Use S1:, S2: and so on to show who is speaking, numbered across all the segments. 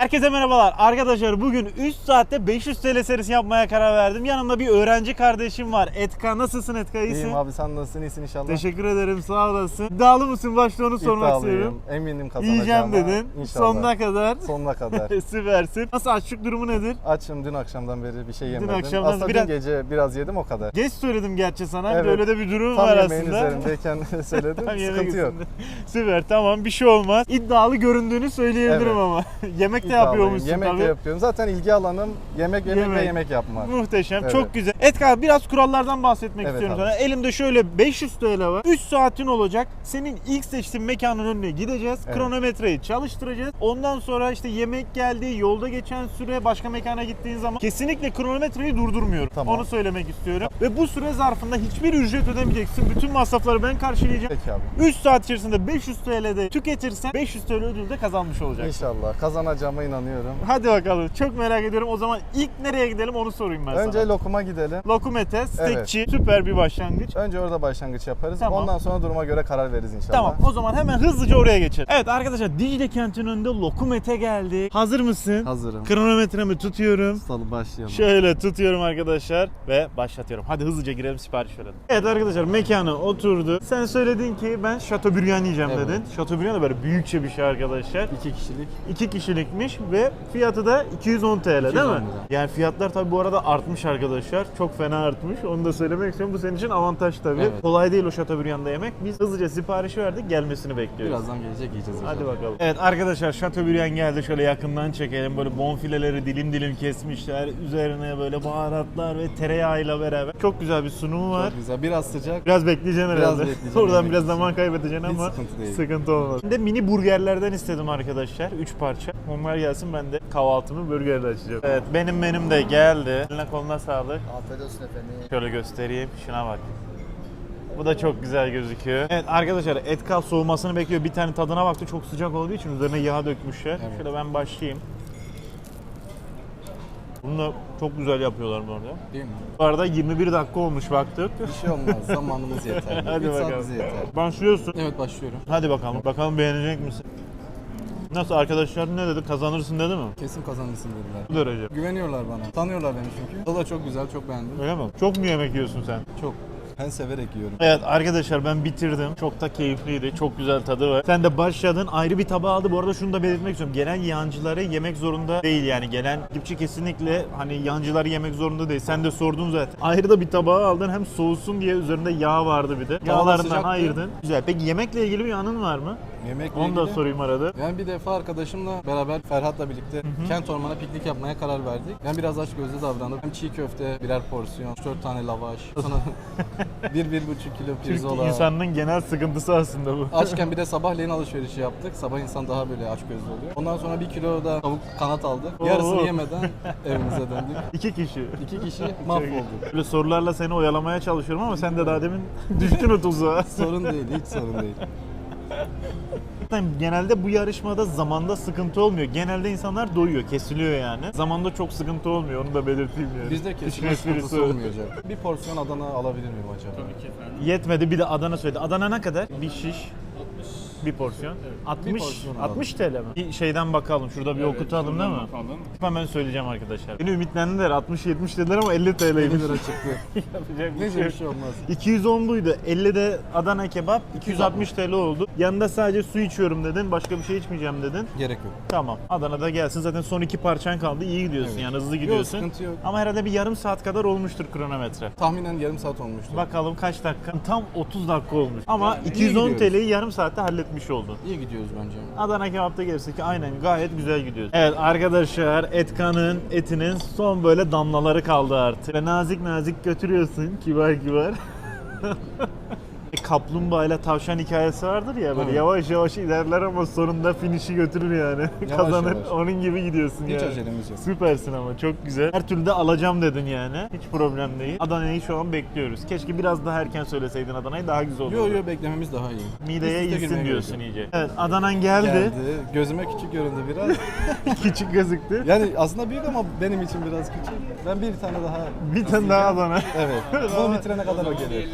S1: Herkese merhabalar. Arkadaşlar bugün 3 saatte 500 TL serisi yapmaya karar verdim. Yanımda bir öğrenci kardeşim var. Etka nasılsın Etka iyisin?
S2: İyiyim abi sen nasılsın iyisin inşallah.
S1: Teşekkür ederim sağ olasın. İddialı mısın? Başta onu sormak istiyorum.
S2: Eminim kazanacağıma.
S1: Yiyeceğim dedin.
S2: İnşallah.
S1: Sonuna kadar.
S2: Sonuna kadar.
S1: Süpersin. Nasıl açlık durumu nedir?
S2: Açım dün akşamdan beri bir şey yemedim.
S1: akşamdan
S2: aslında
S1: biraz-
S2: dün gece biraz yedim o kadar.
S1: Geç söyledim gerçi sana.
S2: Evet.
S1: Böyle de bir durum
S2: Tam
S1: var
S2: yemeğin
S1: aslında.
S2: üzerindeyken söyledim.
S1: Tam
S2: Sıkıntı yok.
S1: Süper tamam bir şey olmaz. İddialı göründüğünü söyleyebilirim
S2: Evet.
S1: ama. yemek de yapıyormuşsun
S2: Yemek
S1: tabii.
S2: de yapıyorum. Zaten ilgi alanım yemek yemek,
S1: Yemek.
S2: ve yemek yapmak.
S1: Muhteşem.
S2: Evet.
S1: Çok güzel. Etka biraz kurallardan bahsetmek
S2: Evet
S1: istiyorum
S2: abi.
S1: sana. Elimde şöyle 500 TL var. 3 saatin olacak. Senin ilk seçtiğin mekanın önüne gideceğiz.
S2: Evet.
S1: Kronometreyi çalıştıracağız. Ondan sonra işte yemek geldi, yolda geçen süre başka mekana gittiğin zaman kesinlikle kronometreyi durdurmuyorum.
S2: Tamam.
S1: Onu söylemek istiyorum. Ve bu süre zarfında hiçbir ücret ödemeyeceksin. Bütün masrafları ben karşılayacağım.
S2: Peki abi.
S1: 3 saat içerisinde 500 TL'de tüketirsen 500 TL ödül de kazanmış olacaksın.
S2: İnşallah kazanacağıma inanıyorum.
S1: Hadi bakalım. Çok merak ediyorum. O zaman ilk nereye gidelim onu sorayım ben
S2: Önce
S1: sana.
S2: lokuma gidelim.
S1: Lokumete, steakçi, süper bir başlangıç.
S2: Önce orada başlangıç yaparız.
S1: Tamam.
S2: Ondan sonra duruma göre karar veririz inşallah.
S1: Tamam o zaman hemen hızlıca oraya geçelim. Evet arkadaşlar Dicle kentinin önünde Lokumete geldi. Hazır mısın?
S2: Hazırım.
S1: Kronometremi tutuyorum.
S2: Salı başlayalım.
S1: Şöyle tutuyorum arkadaşlar ve başlatıyorum. Hadi hızlıca girelim sipariş verelim. Evet arkadaşlar mekana oturdu. Sen söyledin ki ben Chateaubriand yiyeceğim
S2: Evet.
S1: dedin. Chateaubriand da böyle büyükçe bir şey arkadaşlar.
S2: İki kişilik.
S1: 2 kişilikmiş ve fiyatı da 210 TL değil
S2: 210
S1: mi?
S2: lira.
S1: Yani fiyatlar tabii bu arada artmış arkadaşlar. Çok fena artmış. Onu da söylemek istiyorum. Bu senin için avantaj tabii.
S2: Evet.
S1: Kolay değil o Chateaubriand'da yemek. Biz hızlıca siparişi verdik. Gelmesini bekliyoruz.
S2: Birazdan gelecek yiyeceğiz
S1: Hadi
S2: inşallah.
S1: bakalım. Evet arkadaşlar Chateaubriand geldi. Şöyle yakından çekelim. Böyle bonfileleri dilim dilim kesmişler. Üzerine böyle baharatlar ve tereyağıyla beraber. Çok güzel bir sunumu var.
S2: Çok güzel. Biraz sıcak.
S1: Biraz bekleyeceksin
S2: Biraz
S1: herhalde.
S2: bekleyeceğim,
S1: Oradan
S2: yemek
S1: biraz
S2: için.
S1: zaman kaybedeceksin
S2: Hiç
S1: ama
S2: sıkıntı değil.
S1: sıkıntı olmaz. De mini burgerlerden istedim arkadaşlar. 3 parça. Onlar gelsin ben de kahvaltımı burgerle açacağım. Evet benim menüm de geldi. Eline koluna sağlık.
S3: Afiyet olsun efendim.
S1: Şöyle göstereyim. Şuna bak. Bu da çok güzel gözüküyor. Evet arkadaşlar et kal soğumasını bekliyor. Bir tane tadına baktı. Çok sıcak olduğu için üzerine yağ dökmüşler.
S2: Evet.
S1: Şöyle ben başlayayım. Bunu da çok güzel yapıyorlar bu arada.
S2: Değil mi?
S1: Bu arada 21 dakika olmuş baktık.
S2: Bir şey olmaz. Zamanımız yeter.
S1: Hadi bakalım.
S2: yeter.
S1: Başlıyorsun.
S2: Evet başlıyorum.
S1: Hadi bakalım. Bakalım beğenecek misin? Nasıl arkadaşlar ne dedi? Kazanırsın dedi mi?
S2: Kesin kazanırsın dediler.
S1: Bu derece.
S2: Güveniyorlar bana. Tanıyorlar beni çünkü. Tadı da çok güzel, çok beğendim.
S1: Öyle mi? Çok mu yemek yiyorsun sen?
S2: Çok. Ben severek yiyorum.
S1: Evet arkadaşlar ben bitirdim. Çok da keyifliydi. Çok güzel tadı var. Sen de başladın. Ayrı bir tabağı aldı. Bu arada şunu da belirtmek istiyorum. Gelen yancıları yemek zorunda değil yani. Gelen dipçi kesinlikle hani yancıları yemek zorunda değil. Sen de sordun zaten. Ayrı da bir tabağı aldın. Hem soğusun diye üzerinde yağ vardı bir de. Yağlarından
S2: sıcaktı.
S1: ayırdın. Güzel. Peki yemekle ilgili bir anın var mı?
S2: Yemekle
S1: Onu da
S2: ilgili-
S1: sorayım arada.
S2: Ben bir defa arkadaşımla beraber Ferhat'la birlikte kent ormana piknik yapmaya karar verdik. Ben biraz aç gözlü davrandım. Hem çiğ köfte, birer porsiyon, 4 tane lavaş, sonra 1-1,5 kilo
S1: Türk
S2: pirzola.
S1: insanının genel sıkıntısı aslında bu.
S2: Açken bir de sabahleyin alışverişi yaptık. Sabah insan daha böyle aç gözlü oluyor. Ondan sonra bir kilo da tavuk kanat aldık. Yarısını
S1: Oo.
S2: yemeden evimize döndük.
S1: İki kişi.
S2: İki kişi mahvolduk.
S1: Böyle sorularla seni oyalamaya çalışıyorum ama sen de daha demin düştün o tuzağa.
S2: Sorun değil, hiç sorun değil.
S1: Genelde bu yarışmada zamanda sıkıntı olmuyor. Genelde insanlar doyuyor, kesiliyor yani. Zamanda çok sıkıntı olmuyor, onu da belirteyim yani.
S2: Bizde
S1: İşin
S2: kesin
S1: esprisi
S2: sıkıntısı olmayacak. Bir porsiyon Adana alabilir miyim acaba?
S1: Yetmedi bir de Adana söyledi. Adana ne kadar? Bir şiş. Bir porsiyon. 60
S2: porsiyon alalım.
S1: 60 TL mi? Bir şeyden bakalım. Şurada bir okutalım değil mi? Hemen söyleyeceğim arkadaşlar. Beni ümitlendiler. 60 70 dediler ama 50 TL'ymiş.
S2: 50 lira çıktı.
S1: Yapacak bir şey
S2: Neyse
S1: yok.
S2: bir şey olmaz.
S1: 210'luydu. 50 de Adana kebap, 260 TL oldu. Yanında sadece su içiyorum dedin, başka bir şey içmeyeceğim dedin.
S2: Gerek yok.
S1: Tamam. Adana'da gelsin. Zaten son iki parçan kaldı. İyi gidiyorsun
S2: Evet.
S1: yani hızlı
S2: Yok
S1: gidiyorsun.
S2: sıkıntı yok.
S1: Ama herhalde bir yarım saat kadar olmuştur kronometre.
S2: Tahminen yarım saat olmuştu.
S1: Bakalım kaç dakika? Tam 30 dakika olmuş. Ama
S2: iyi
S1: 210
S2: gidiyoruz.
S1: TL'yi yarım saatte halletmiş oldun.
S2: İyi gidiyoruz bence.
S1: Adana kebapta gelirse ki aynen gayet güzel gidiyoruz. Evet arkadaşlar Etkan'ın etinin son böyle damlaları kaldı artık. Ve nazik nazik götürüyorsun kibar kibar. E, Kaplumbağa ile tavşan hikayesi vardır ya böyle
S2: Evet.
S1: yavaş yavaş ilerler ama sonunda finişi götürür yani.
S2: Yavaş
S1: Kazanır.
S2: yavaş.
S1: Onun gibi gidiyorsun
S2: Hiç
S1: yani.
S2: acelemiz yok.
S1: Süpersin ama çok güzel. Her türlü de alacağım dedin yani. Hiç problem değil. Adana'yı şu an bekliyoruz. Keşke biraz daha erken söyleseydin Adana'yı daha güzel olurdu.
S2: Yo yo beklememiz daha iyi.
S1: Mideye
S2: Üst üste
S1: insin
S2: girmeye
S1: diyorsun
S2: gerek
S1: iyice. Evet Adanan geldi.
S2: Geldi. Gözüme küçük göründü biraz.
S1: Küçük gözüktü.
S2: Yani aslında büyük ama benim için biraz küçük. Ben bir tane daha
S1: Bir tane daha Adana.
S2: Evet. Bunu bitirene kadar o gelir.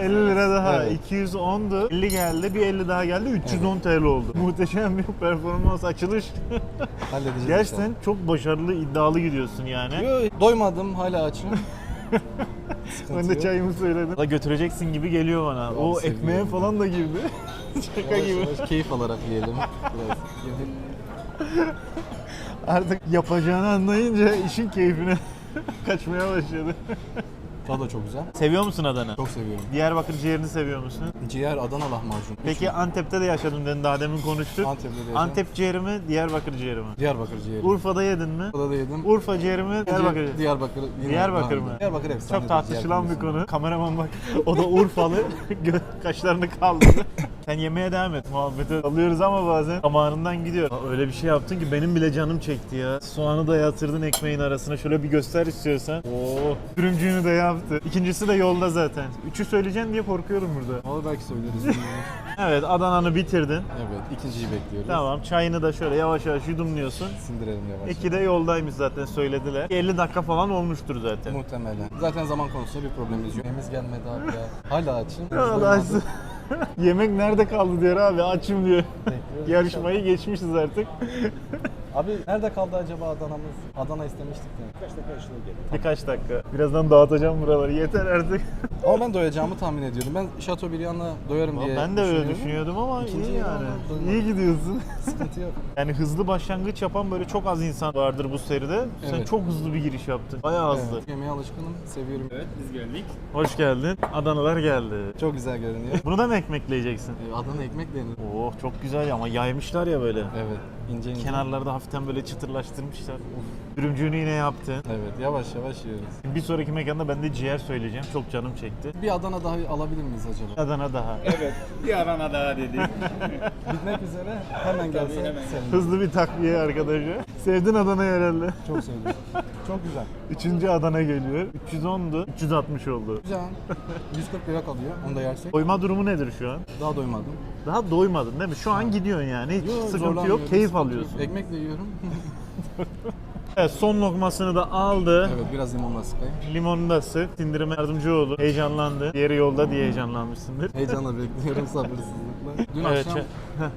S1: 50 lira daha daha
S2: Evet.
S1: 210'du. 50 geldi. Bir 50 daha geldi. 310 TL oldu. Muhteşem bir performans açılış.
S2: Halledeceğiz.
S1: Gerçekten çok başarılı iddialı gidiyorsun yani.
S2: Yo, doymadım hala açım.
S1: Ben de çayımı söyledim. Da götüreceksin gibi geliyor bana.
S2: Abi
S1: o
S2: seviyorum
S1: ekmeğe falan da girdi. Şaka
S2: Yavaş
S1: gibi.
S2: yavaş keyif alarak yiyelim. Biraz.
S1: Artık yapacağını anlayınca işin keyfine kaçmaya başladı.
S2: Tadı da çok güzel.
S1: Seviyor musun Adana?
S2: Çok seviyorum.
S1: Diyarbakır ciğerini seviyor musun?
S2: Ciğer Adana lahmacun.
S1: Peki Antep'te de yaşadım dedin daha demin konuştuk.
S2: Antep'te de yedim.
S1: Antep ciğeri mi, Diyarbakır ciğeri mi?
S2: Diyarbakır ciğeri.
S1: Urfa'da yedin mi?
S2: Urfa'da da yedim.
S1: Urfa ciğeri mi, Diyarbakır ciğeri mi?
S2: Diyarbakır. yine
S1: Diyarbakır mı?
S2: Diyarbakır efsane.
S1: Çok tartışılan bir konu. Kameraman bak o da Urfalı. Gö- Kaşlarını kaldırdı. Sen yemeğe devam et. Muhabbete alıyoruz ama bazen zamanından gidiyor. Aa, Öyle bir şey yaptın ki benim bile canım çekti ya. Soğanı da yatırdın ekmeğin arasına. Şöyle bir göster istiyorsan. Oo. Sürümcüğünü de yaptı. İkincisi de yolda zaten. Üçü söyleyeceksin diye korkuyorum burada.
S2: Valla belki söyleriz. bilmiyorum.
S1: Evet Adana'nı bitirdin.
S2: evet. ikinciyi bekliyoruz.
S1: Tamam çayını da şöyle yavaş yavaş yudumluyorsun.
S2: Sindirelim yavaş.
S1: İki de yoldaymış zaten söylediler. 50 dakika falan olmuştur zaten.
S2: Muhtemelen. Zaten zaman konusunda bir problemimiz yok. Yemeğimiz gelmedi abi ya. Hala açım.
S1: Allah aşkına. Yemek nerede kaldı diyor abi açım diyor. Yarışmayı geçmişiz artık.
S2: Abi nerede kaldı acaba Adana'mız? Adana istemiştik de.
S1: Birkaç dakika. Birazdan dağıtacağım buraları. Yeter artık.
S2: Ama ben doyacağımı tahmin ediyordum. Ben Chateaubriand'la doyarım diye
S1: ben de öyle düşünüyordum ama
S2: İkinci
S1: iyi yani.
S2: ama doymadım.
S1: İyi gidiyorsun.
S2: Sıkıntı yok.
S1: Yani hızlı başlangıç yapan böyle çok az insan vardır bu seride. Sen
S2: Evet.
S1: çok hızlı bir giriş yaptın. Bayağı hızlı.
S2: Evet, yemeğe alışkınım. Seviyorum. Evet.
S1: Hoş geldin. Adanalar geldi.
S2: Çok güzel görünüyor.
S1: Bunu da mı ekmekleyeceksin?
S2: Ee, Adana ekmek denir.
S1: Oh çok güzel ama yaymışlar ya böyle.
S2: Evet. İnce ince.
S1: Kenarlarda hafiften böyle çıtırlaştırmışlar. Of. Dürümcüğünü yine yaptın.
S2: Evet. Yavaş yavaş yiyoruz.
S1: Bir sonraki mekanda ben de ciğer söyleyeceğim. Çok canım çekti.
S2: Bir Adana daha alabilir miyiz acaba?
S1: Adana daha.
S3: Evet, bir arana daha dedik.
S2: Bitmek üzere. Hemen gelse
S3: hemen.
S2: sevinirim.
S1: Hızlı bir takviye arkadaşı. Sevdin Adana'yı herhalde.
S2: Çok sevdim. Çok güzel.
S1: Üçüncü Adana geliyor. 310'du. 360 oldu.
S2: Güzel. 140 lira kalıyor. Onu da yersek.
S1: Doyma durumu nedir şu an?
S2: Daha doymadım.
S1: Daha doymadın değil mi? Şu an gidiyorsun yani. Hiç
S2: Yo,
S1: sıkıntı
S2: zorlanmıyorum,
S1: yok. Keyif
S2: yok.
S1: alıyorsun.
S2: Ekmekle yiyorum.
S1: Evet, son lokmasını da aldı.
S2: evet biraz limonla sıkayım.
S1: Limonunu da sık. Sindirime yardımcı oldu. Heyecanlandı. Diğeri yolda diye heyecanlanmışsındır.
S2: Heyecanla bekliyorum sabırsızlıkla. Dün
S1: Evet,
S2: akşam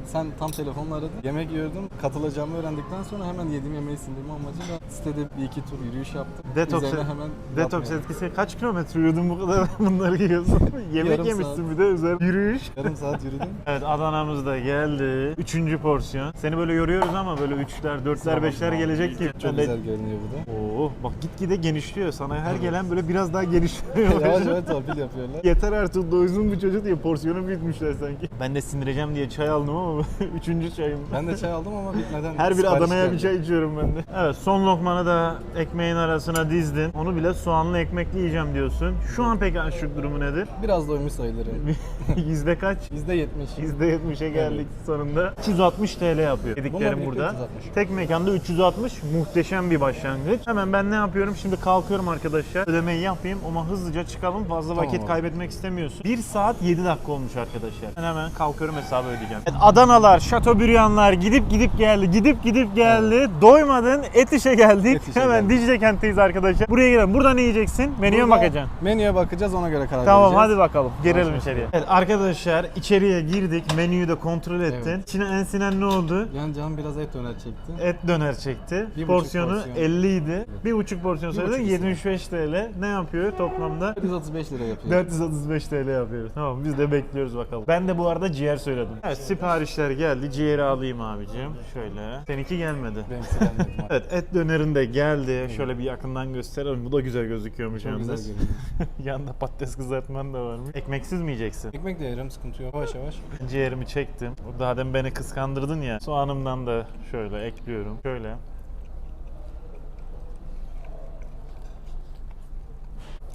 S2: sen tam telefonla aradın. Yemek yiyordum. Katılacağımı öğrendikten sonra hemen yediğim yemeği sindirme amacıyla sitede bir iki tur yürüyüş yaptım.
S1: Detoks,
S2: Üzerine hemen
S1: detoks etkisi kaç kilometre yürüdün bu kadar bunları yiyorsun? Yemek
S2: Yarım
S1: yemişsin
S2: saat.
S1: bir de özel yürüyüş.
S2: Yarım saat yürüdüm.
S1: Evet Adana'mız da geldi. Üçüncü porsiyon. Seni böyle yoruyoruz ama böyle üçler, dörtler, beşler gelecek ki.
S2: Çok güzel görünüyor bu da.
S1: Oo, bak gitgide genişliyor. Sana her gelen böyle biraz daha genişliyor.
S2: Yavaş yavaş torpil yapıyorlar.
S1: Yeter artık doysun bu çocuk diye porsiyonu bitmişler sanki. Ben de sindireceğim diye çay aldım ama üçüncü çayım.
S2: Ben de çay aldım ama bitmeden
S1: Her bir Adana'ya bir çay içiyorum ben de. Evet son lokmanı da ekmeğin arasına dizdin. Onu bile soğanlı ekmekli yiyeceğim diyorsun. Şu an peki açlık durumu nedir?
S2: Biraz doymuş sayılırım.
S1: Yüzde kaç?
S2: Bizde 70.
S1: Yüzde 70'e geldik sonunda. 360 TL yapıyor dediklerim burada.
S2: 360.
S1: Tek mekanda 360 muhteşem bir başlangıç. Hemen ben ne yapıyorum? Şimdi kalkıyorum arkadaşlar. Ödemeyi yapayım ama hızlıca çıkalım. Fazla
S2: Tamam
S1: vakit
S2: abi.
S1: kaybetmek istemiyorsun. 1 saat 7 dakika olmuş arkadaşlar. Ben hemen kalkıyorum hesabı ödeyeceğim. Evet, Adanalar, Şatobüryanlar gidip gidip geldi. Gidip gidip geldi. Doymadın. Etişe geldik.
S2: Etişe
S1: hemen
S2: geldik.
S1: Dicle kentteyiz arkadaşlar. Buraya gidelim. Burada ne yiyeceksin? Menüye mi bakacaksın?
S2: Menüye bakacağız ona göre karar
S1: Tamam
S2: vereceğiz.
S1: hadi bakalım. Girelim
S2: Başla.
S1: içeriye. Evet arkadaşlar içeriye girdik. Menüyü de kontrol ettin.
S2: Evet.
S1: İçine en sinen ne oldu?
S2: Yani canım biraz et döner çekti.
S1: Et döner çekti.
S2: Bir
S1: Porsiyonu
S2: porsiyon.
S1: 50 idi. Bir buçuk porsiyon söyledin
S2: buçuk
S1: 75 TL. Ne yapıyor toplamda?
S2: 435 lira yapıyor.
S1: 435 TL yapıyoruz. Tamam biz de bekliyoruz bakalım. Ben de bu arada ciğer söyledim. Evet siparişler geldi. Ciğeri alayım abicim. Şöyle. Seninki gelmedi.
S2: Gelmedi.
S1: Evet et dönerin de geldi. Şöyle bir yakından gösterelim. Bu da güzel gözüküyormuş
S2: Çok güzel
S1: yalnız.
S2: görünüyor.
S1: Yanında patates kızartman da varmış. Ekmeksiz mi yiyeceksin?
S2: Ekmek de yerim sıkıntı yok. Yavaş yavaş.
S1: Ciğerimi çektim. Daha demin beni kıskandırdın ya. Soğanımdan da şöyle ekliyorum. Şöyle.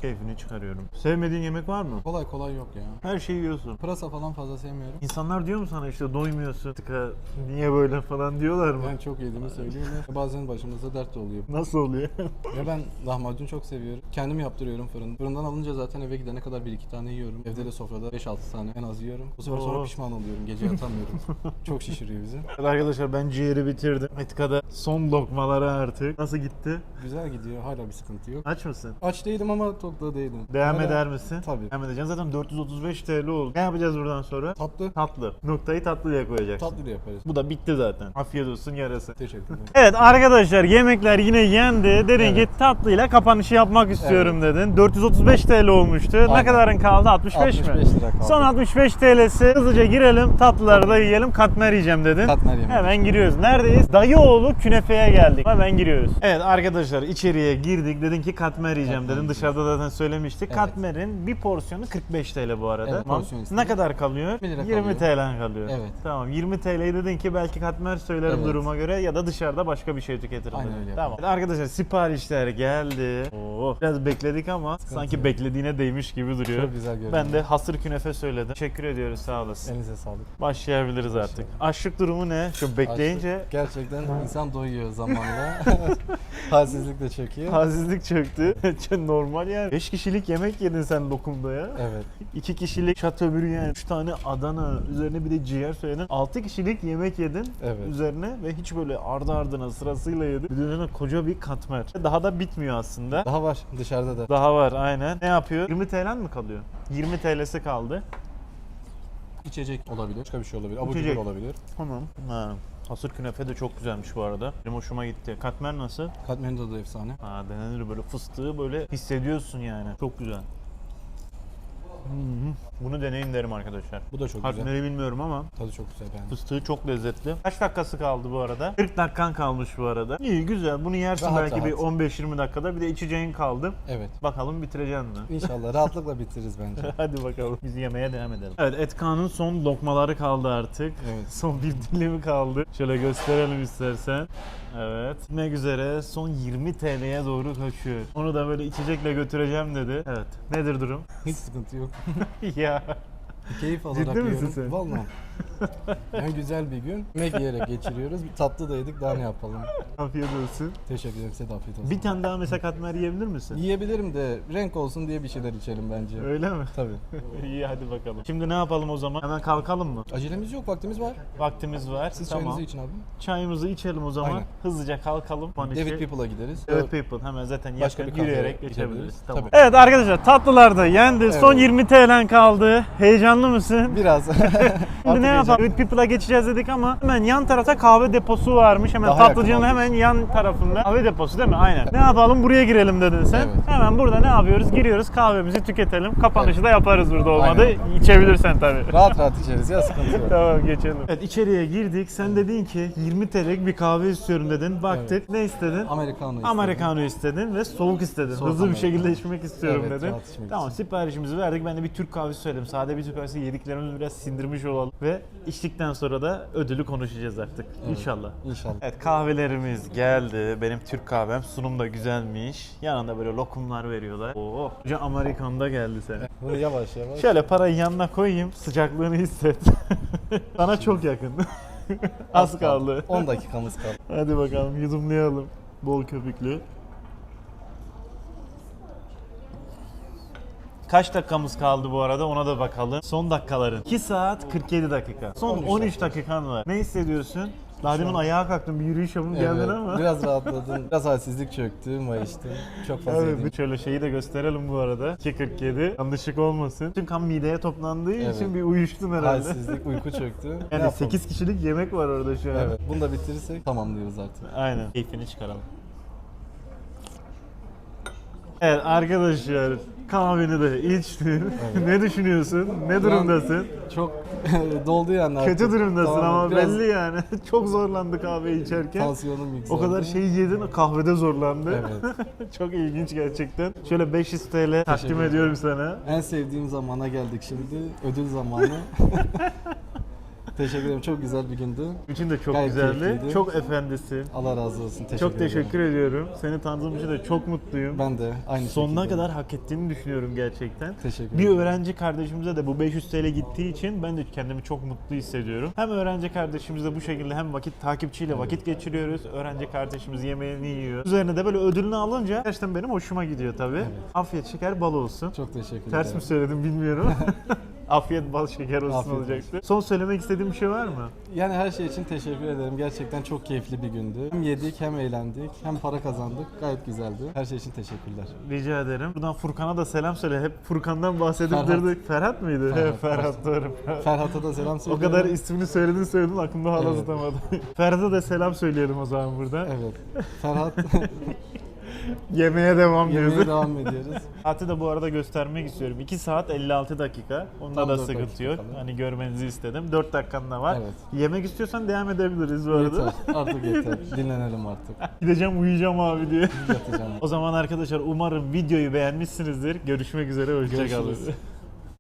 S1: Keyfini çıkarıyorum. Sevmediğin yemek var mı?
S2: Kolay kolay yok ya.
S1: Her şeyi yiyorsun.
S2: Pırasa falan fazla sevmiyorum.
S1: İnsanlar diyor mu sana işte doymuyorsun, tıka, niye böyle falan diyorlar mı?
S2: Ben çok yediğimi söylüyorlar. Bazen başımıza dert de oluyor.
S1: Nasıl oluyor?
S2: Ya ben lahmacun çok seviyorum. Kendim yaptırıyorum fırında. Fırından alınca zaten eve gidene kadar bir iki tane yiyorum. Evde de sofrada 5-6 tane en az yiyorum. Bu sefer
S1: Oo.
S2: sonra pişman oluyorum. Gece yatamıyorum. çok şişiriyor bizi.
S1: Arkadaşlar ben ciğeri bitirdim. Etikada son lokmaları artık. Nasıl gitti?
S2: Güzel gidiyor. Hala bir sıkıntı yok.
S1: Aç mısın?
S2: Aç değilim ama tok çok da değilim.
S1: Devam
S2: Hala-
S1: eder misin?
S2: Tabii.
S1: Devam edeceksin. Zaten 435 TL oldu. Ne yapacağız buradan sonra?
S2: Tatlı.
S1: Tatlı. Noktayı tatlıya koyacaksın.
S2: Tatlı da yaparız.
S1: Bu da bitti zaten. Afiyet olsun yarası.
S2: Teşekkür ederim.
S1: Evet arkadaşlar yemekler yine yendi. Dedin
S2: Evet.
S1: ki tatlıyla kapanışı yapmak istiyorum dedin. 435 TL olmuştu. Ne
S2: Aynen.
S1: kadarın kaldı? 65, mi?
S2: 65 lira kaldı.
S1: Son 65 TL'si. Hızlıca girelim. Tatlıları da yiyelim. Katmer yiyeceğim dedin.
S2: Katmer yemeği.
S1: Hemen giriyoruz. Neredeyiz? Dayıoğlu künefeye geldik. Hemen giriyoruz. Evet arkadaşlar içeriye girdik. Dedin ki katmer yiyeceğim dedin. Dışarıda zaten söylemiştik.
S2: Evet.
S1: Katmerin bir porsiyonu 45 TL bu arada.
S2: Evet,
S1: Tamam. Ne kadar kalıyor?
S2: 20 lira
S1: 20
S2: kalıyor.
S1: TL kalıyor.
S2: Evet.
S1: Tamam 20 TL'yi dedin ki belki katmer söylerim
S2: Evet.
S1: duruma göre ya da dışarıda başka bir şey tüketirim.
S2: Aynen öyle
S1: Tamam.
S2: yapalım.
S1: Arkadaşlar siparişler geldi. Oo. Biraz bekledik ama sanki
S2: yok.
S1: beklediğine değmiş gibi duruyor.
S2: Çok güzel görünüyor.
S1: Ben de hasır künefe söyledim. Teşekkür ediyoruz sağ olasın.
S2: Elinize sağlık.
S1: Başlayabiliriz artık. Açlık durumu ne? Şu bekleyince
S2: Açlık Gerçekten insan doyuyor zamanla. Halsizlik de çekiyor.
S1: halsizlik çöktü. Normal yani. 5 kişilik yemek yedin sen lokumda ya.
S2: Evet.
S1: 2 kişilik şatöbüryen, 3 tane Adana, üzerine bir de ciğer söyledin. 6 kişilik yemek yedin
S2: Evet.
S1: üzerine ve hiç böyle ardı ardına sırasıyla yedin. Bir de üzerine koca bir katmer. Daha da bitmiyor aslında.
S2: Daha var dışarıda da.
S1: Daha var aynen. Ne yapıyor? 20 TL mi kalıyor? 20 TL'si kaldı.
S2: İçecek olabilir. Başka bir şey olabilir. Abur
S1: İçecek.
S2: cubur olabilir.
S1: Tamam. Ha. Hasır künefe de çok güzelmiş bu arada. Benim hoşuma gitti. Katmer nasıl?
S2: Katmerin tadı efsane.
S1: Ha denenir böyle fıstığı böyle hissediyorsun yani. Çok güzel. Bunu deneyin derim arkadaşlar.
S2: Bu da çok güzel.
S1: Katmeri bilmiyorum ama
S2: Tadı çok güzel beğendim.
S1: fıstığı çok lezzetli. Kaç dakikası kaldı bu arada? 40 dakikan kalmış bu arada. İyi güzel. Bunu yersin
S2: Rahat
S1: belki bir
S2: rahat.
S1: 15-20 dakikada. Bir de içeceğin kaldı.
S2: Evet.
S1: Bakalım bitireceksin mi?
S2: İnşallah rahatlıkla bitiririz bence.
S1: Hadi bakalım. Biz yemeye devam edelim. Evet Etkan'ın son lokmaları kaldı artık.
S2: Evet.
S1: Son bir dilimi kaldı. Şöyle gösterelim istersen. Evet. Ne üzere son 20 TL'ye doğru kaçıyor. Onu da böyle içecekle götüreceğim dedi. Evet. Nedir durum?
S2: Hiç sıkıntı yok.
S1: ya.
S2: Keyif alarak
S1: Ciddi misin
S2: yiyorum.
S1: sen?
S2: Vallahi. Yani güzel bir gün. Yemek yiyerek geçiriyoruz. Bir tatlı da yedik daha ne yapalım.
S1: Afiyet olsun.
S2: Teşekkür ederim size de afiyet olsun.
S1: Bir tane daha mesela katmer yiyebilir misin?
S2: Yiyebilirim de renk olsun diye bir şeyler içelim bence.
S1: Öyle mi?
S2: Tabii.
S1: İyi hadi bakalım. Şimdi ne yapalım o zaman? Hemen kalkalım mı?
S2: Acelemiz yok vaktimiz var.
S1: Vaktimiz var.
S2: Siz
S1: tamam.
S2: çayınızı için abi.
S1: Çayımızı içelim o zaman.
S2: Aynen.
S1: Hızlıca kalkalım. Panişi-
S2: David People'a gideriz.
S1: Evet people hemen zaten
S2: Başka
S1: yakın
S2: bir
S1: yürüyerek
S2: gidebiliriz.
S1: geçebiliriz. Tamam.
S2: Tabii.
S1: Evet arkadaşlar tatlılar da yendi. Son
S2: Evet.
S1: 20 TL'n kaldı. Heyecanlı mısın?
S2: Biraz.
S1: Şimdi ne yapalım? With People'a geçeceğiz dedik ama hemen yan tarafta kahve deposu varmış. Hemen
S2: Daha
S1: tatlıcının hemen yan tarafında. Kahve deposu değil mi? Aynen. Ne yapalım? Buraya girelim dedin sen.
S2: Evet.
S1: Hemen burada ne yapıyoruz? Giriyoruz kahvemizi tüketelim. Kapanışı
S2: Evet.
S1: da yaparız burada olmadı.
S2: Aynen.
S1: İçebilirsen tabii.
S2: rahat rahat içeriz ya sıkıntı yok.
S1: Tamam geçelim. Evet içeriye girdik. Sen dedin ki 20 TL'lik bir kahve istiyorum dedin. Baktık. Ne istedin?
S2: Americano istedim.
S1: Americano istedin ve soğuk istedin.
S2: Soğuk
S1: Hızlı bir
S2: Americano.
S1: şekilde içmek istiyorum
S2: Evet,
S1: dedin. Tamam siparişimizi verdik. Ben de bir Türk kahvesi söyledim. Sade bir Türk kahvesi yediklerimizi biraz sindirmiş olalım. Ve içtikten sonra da ödülü konuşacağız artık.
S2: Evet,
S1: İnşallah.
S2: İnşallah.
S1: Evet kahvelerimiz geldi. Benim Türk kahvem. Sunum da güzelmiş. Yanında böyle lokumlar veriyorlar. Oo. Hoca Amerikan da geldi sen.
S2: Bunu yavaş yavaş.
S1: Şöyle parayı yanına koyayım. Sıcaklığını hisset. Sana çok yakın. Az kaldı.
S2: 10 dakikamız kaldı.
S1: Hadi bakalım yudumlayalım. Bol köpüklü. Kaç dakikamız kaldı bu arada ona da bakalım. Son dakikaların. 2 saat 47 dakika. Son 13,
S2: 13
S1: dakikan var. Ne hissediyorsun? Daha demin ayağa kalktım bir yürüyüş yapıp geldin ama.
S2: Biraz rahatladım. Biraz halsizlik çöktü, mayıştı. Çok fazla
S1: Evet,
S2: yedim.
S1: şöyle şeyi de gösterelim bu arada. 2.47. Yanlışlık olmasın. Tüm kan mideye toplandığı için
S2: Evet.
S1: bir uyuştun herhalde.
S2: Halsizlik, uyku çöktü. Ne
S1: Yani
S2: yapalım?
S1: 8 kişilik yemek var orada şu an.
S2: Evet. Bunu da bitirirsek tamamlıyoruz artık.
S1: Aynen. Keyfini çıkaralım. Evet arkadaşlar kahveni de içtin. ne düşünüyorsun? Ne durumdasın?
S2: Çok doldu yani artık.
S1: Kötü durumdasın
S2: Tamam,
S1: ama
S2: biraz
S1: belli yani. Çok zorlandı kahve içerken.
S2: Tansiyonum yükseldi.
S1: O kadar şey yedin kahvede zorlandı.
S2: Evet.
S1: Çok ilginç gerçekten. Şöyle 500 TL takdim
S2: ederim.
S1: ediyorum sana.
S2: En sevdiğim zamana geldik şimdi. Ödül zamanı. Teşekkür ederim. Çok güzel bir gündü.
S1: için de çok
S2: Gayet
S1: güzeldi.
S2: keyifliydi.
S1: Çok efendisin.
S2: Allah razı olsun. Teşekkür
S1: çok
S2: ederim.
S1: teşekkür ediyorum. Seni tanıdığım için de çok mutluyum.
S2: Ben de aynı
S1: Sonuna
S2: şekilde.
S1: kadar hak ettiğini düşünüyorum gerçekten.
S2: Teşekkür
S1: Bir
S2: ederim.
S1: öğrenci kardeşimize de bu 500 TL gittiği için ben de kendimi çok mutlu hissediyorum. Hem öğrenci kardeşimizle bu şekilde hem vakit takipçiyle vakit geçiriyoruz. Öğrenci kardeşimiz yemeğini yiyor. Üzerine de böyle ödülünü alınca gerçekten benim hoşuma gidiyor tabii. Afiyet şeker bal olsun.
S2: Çok teşekkür ederim.
S1: Ters mi söyledim bilmiyorum. Afiyet bal şeker olsun
S2: Afiyet
S1: olacaktı. Son söylemek istediğim bir şey var mı?
S2: Yani her şey için teşekkür ederim. Gerçekten çok keyifli bir gündü. Hem yedik hem eğlendik hem para kazandık. Gayet güzeldi. Her şey için teşekkürler.
S1: Rica ederim. Buradan Furkan'a da selam söyle. Hep Furkan'dan bahsedip
S2: Ferhat.
S1: durduk. Ferhat mıydı?
S2: Ferhat,
S1: He, Ferhat doğru.
S2: Ferhat'a da selam
S1: O
S2: söylüyorum.
S1: kadar ismini söyledin söyledin aklımda hala
S2: Evet.
S1: tutamadım. Ferhat'a da selam söyleyelim o zaman burada.
S2: Evet. Ferhat
S1: Yemeğe devam
S2: yemeğe
S1: diyoruz.
S2: devam ediyoruz.
S1: Saati de bu arada göstermek istiyorum. 2 saat 56 dakika. Onda
S2: Tam
S1: da
S2: dört
S1: sıkıntı
S2: dakika
S1: yok.
S2: kaldı.
S1: Hani görmenizi istedim. 4 dakikan da var.
S2: Evet.
S1: Yemek istiyorsan devam edebiliriz bu arada.
S2: Yeter. Artık yeter. Dinlenelim artık.
S1: Gideceğim uyuyacağım abi diye.
S2: Yatacağım.
S1: O zaman arkadaşlar umarım videoyu beğenmişsinizdir. Görüşmek üzere. Hoşçakalın.
S2: Görüşürüz.